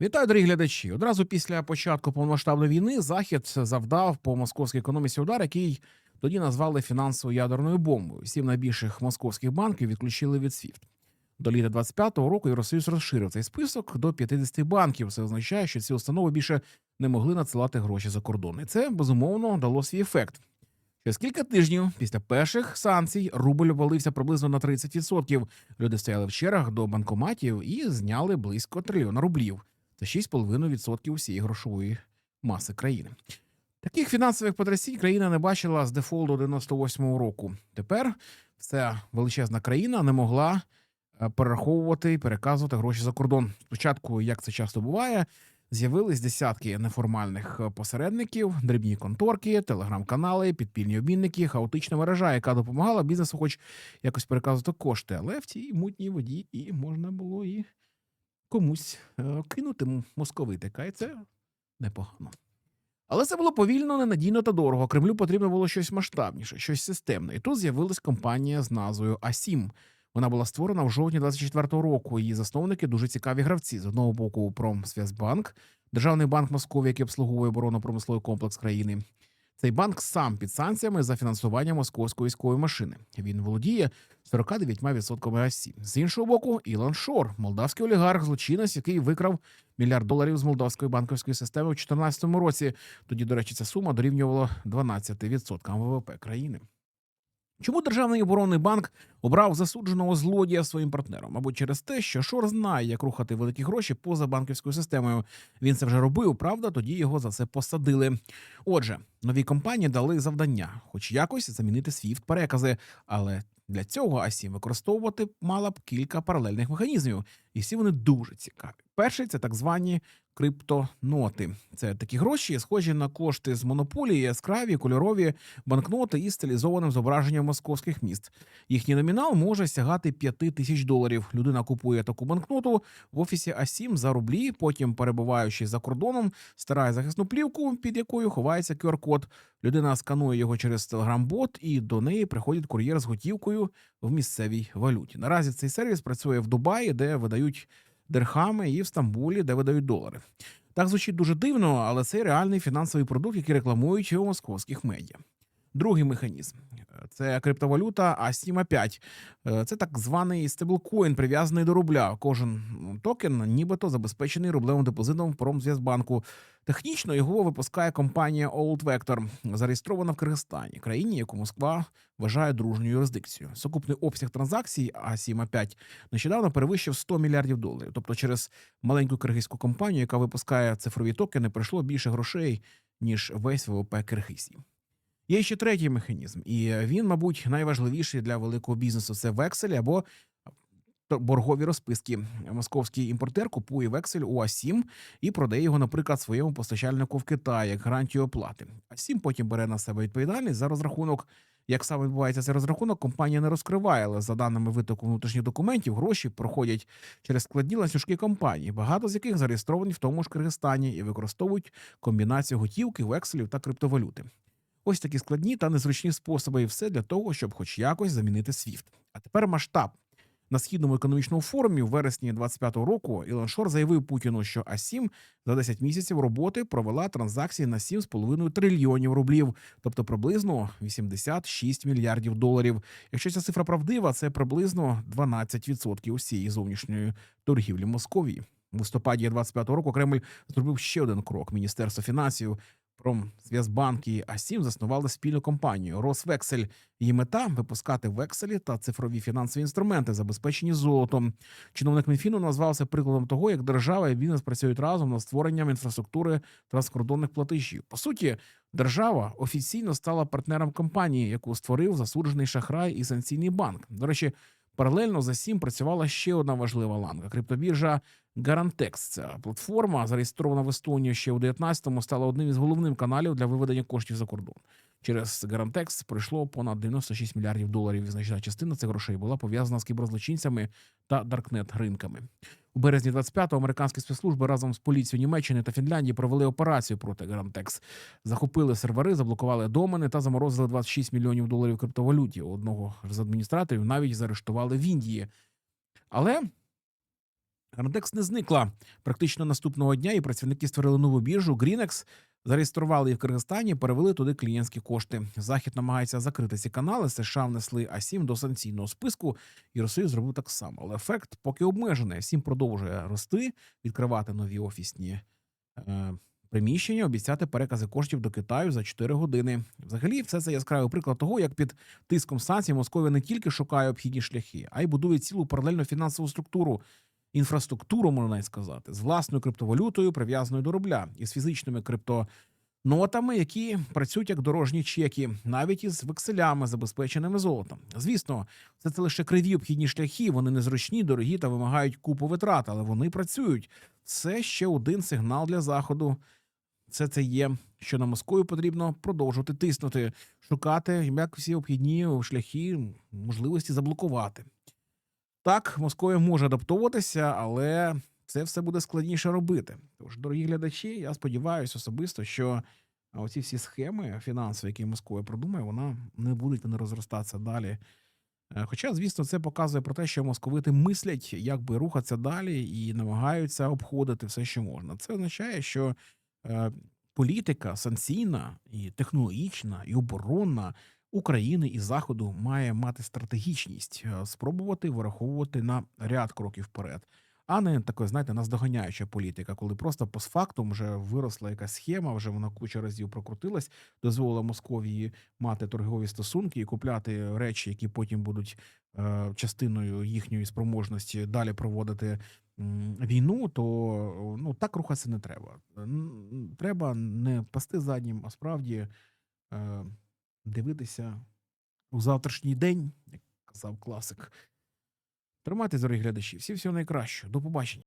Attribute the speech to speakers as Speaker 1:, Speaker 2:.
Speaker 1: Вітаю, дорогі глядачі. Одразу після початку повномасштабної війни Захід завдав по московській економіці удар, який тоді назвали фінансовою ядерною бомбою. Сім найбільших московських банків відключили від SWIFT. До літа 25-го року Євросоюз розширив цей список до 50 банків. Це означає, що ці установи більше не могли надсилати гроші за кордон. І це безумовно дало свій ефект. Через кілька тижнів після перших санкцій рубль обвалився приблизно на 30%. Люди стояли в чергах до банкоматів і зняли близько трильйона рублів. Це 6,5% усієї грошової маси країни. Таких фінансових потрясінь країна не бачила з дефолту 98-го року. Тепер вся величезна країна не могла е, перераховувати і переказувати гроші за кордон. Спочатку, як це часто буває, з'явились десятки неформальних е, посередників, дрібні конторки, телеграм-канали, підпільні обмінники, хаотична мережа, яка допомагала бізнесу, хоч якось переказувати кошти. Але в цій мутній воді і можна було і комусь е, кинути московитика, і це непогано. Але це було повільно, ненадійно та дорого. Кремлю потрібно було щось масштабніше, щось системне. І тут з'явилась компанія з назвою Асім. Вона була створена в жовтні 24-го року. Її засновники дуже цікаві гравці. З одного боку, Промсвязьбанк, державний банк Московії, який обслуговує оборонно-промисловий комплекс країни. Цей банк сам під санкціями за фінансування московської військової машини. Він володіє 49% осі. З іншого боку, Ілон Шор, молдавський олігарх, злочинець, який викрав мільярд доларів з молдавської банківської системи у 2014 році. Тоді, до речі, ця сума дорівнювала 12% ВВП країни. Чому державний оборонний банк обрав засудженого злодія своїм партнером? Мабуть, через те, що Шор знає, як рухати великі гроші поза банківською системою. Він це вже робив, правда, тоді його за це посадили. Отже, нові компанії дали завдання, хоч якось замінити SWIFT перекази, але для цього Асім використовувати мала б кілька паралельних механізмів, і всі вони дуже цікаві. Перший це так звані криптоноти. Це такі гроші, схожі на кошти з монополії, яскраві кольорові банкноти із стилізованим зображенням московських міст. Їхній номінал може сягати 5 тисяч доларів. Людина купує таку банкноту в офісі А7 за рублі. Потім, перебуваючи за кордоном, старає захисну плівку, під якою ховається QR-код. Людина сканує його через телеграм-бот, і до неї приходить кур'єр з готівкою в місцевій валюті. Наразі цей сервіс працює в Дубаї, де видають дирхами, і в Стамбулі, де видають долари. Так звучить дуже дивно, але це реальний фінансовий продукт, який рекламують у московських медіа. Другий механізм це криптовалюта А7 5 Це так званий стеблкоін, прив'язаний до рубля. Кожен токен нібито забезпечений рублевим депозитом в Промзв'язбанку. Технічно його випускає компанія Old Vector, зареєстрована в Киргизстані, країні, яку Москва вважає дружньою юрисдикцією. Сукупний обсяг транзакцій А7 5 нещодавно перевищив 100 мільярдів доларів. Тобто, через маленьку киргизьку компанію, яка випускає цифрові токени, прийшло більше грошей ніж весь ВВП Киргизії. Є ще третій механізм, і він, мабуть, найважливіший для великого бізнесу це вексель або боргові розписки. Московський імпортер купує вексель у А7 і продає його, наприклад, своєму постачальнику в Китаї як гарантію оплати. А7 потім бере на себе відповідальність за розрахунок. Як саме відбувається цей розрахунок, компанія не розкриває, але за даними витоку внутрішніх документів, гроші проходять через складні ланцюжки компанії, багато з яких зареєстровані в тому ж Киргизстані і використовують комбінацію готівки, векселів та криптовалюти. Ось такі складні та незручні способи, і все для того, щоб хоч якось замінити SWIFT. А тепер масштаб. На східному економічному форумі в вересні 25-го року Ілон Шор заявив Путіну, що А7 за 10 місяців роботи провела транзакції на 7,5 трильйонів рублів, тобто приблизно 86 мільярдів доларів. Якщо ця цифра правдива, це приблизно 12% усієї зовнішньої торгівлі Московії. В листопаді 25-го року Кремль зробив ще один крок. Міністерство фінансів Промзв'язбанк і А7 заснували спільну компанію Росвексель. Її мета випускати векселі та цифрові фінансові інструменти, забезпечені золотом. Чиновник Мінфіну назвав це прикладом того, як держава і бізнес працюють разом над створенням інфраструктури транскордонних платежів. По суті, держава офіційно стала партнером компанії, яку створив засуджений шахрай і санкційний банк. До речі. Паралельно за сім працювала ще одна важлива ланка криптобіржа Garantex. Ця платформа, зареєстрована в Естонії ще у 19-му, стала одним із головних каналів для виведення коштів за кордон. Через Garantex пройшло понад 96 мільярдів доларів. Значна частина цих грошей була пов'язана з кіберзлочинцями та даркнет ринками. У березні 25-го американські спецслужби разом з поліцією Німеччини та Фінляндії провели операцію проти Garantex. Захопили сервери, заблокували домени та заморозили 26 мільйонів доларів криптовалюті. Одного з адміністраторів навіть заарештували в Індії. Але Рандекс не зникла практично наступного дня, і працівники створили нову біржу Greenex, зареєстрували її в Киргизстані, перевели туди клієнтські кошти. Захід намагається закрити ці канали. США внесли А7 до санкційного списку, і Росія зробив так само. Але ефект поки обмежений. Сім продовжує рости, відкривати нові офісні е, приміщення, обіцяти перекази коштів до Китаю за 4 години. Взагалі, все це яскравий приклад того, як під тиском санкцій Московія не тільки шукає обхідні шляхи, а й будує цілу паралельну фінансову структуру. Інфраструктуру можна навіть сказати з власною криптовалютою, прив'язаною до рубля, і з фізичними криптонотами, які працюють як дорожні чеки, навіть із векселями, забезпеченими золотом. Звісно, це, це лише криві обхідні шляхи. Вони незручні, дорогі та вимагають купу витрат, але вони працюють. Це ще один сигнал для заходу. Це це є, що на Москву потрібно продовжувати тиснути, шукати як всі обхідні шляхи, можливості заблокувати. Так, Московія може адаптовуватися, але це все буде складніше робити. Тож, дорогі глядачі, я сподіваюся особисто, що оці всі схеми фінансові, які Московія продумає, вона не будуть вони розростатися далі. Е, Хоча, звісно, це показує про те, що московити мислять, як би рухатися далі, і намагаються обходити все, що можна. Це означає, що е, політика санкційна, і технологічна, і оборонна України і Заходу має мати стратегічність, е, спробувати вираховувати на ряд кроків вперед, а не такої, знаєте, наздоганяюча політика, коли просто постфактум вже виросла якась схема, вже вона куча разів прокрутилась, дозволила Московії мати торгові стосунки і купляти речі, які потім будуть е, частиною їхньої спроможності далі проводити війну, то ну так рухатися не треба. Треба не пасти заднім, а справді е, дивитися у завтрашній день, як казав класик. Тримайте, дорогі глядачі. Всі всього найкращого. До побачення.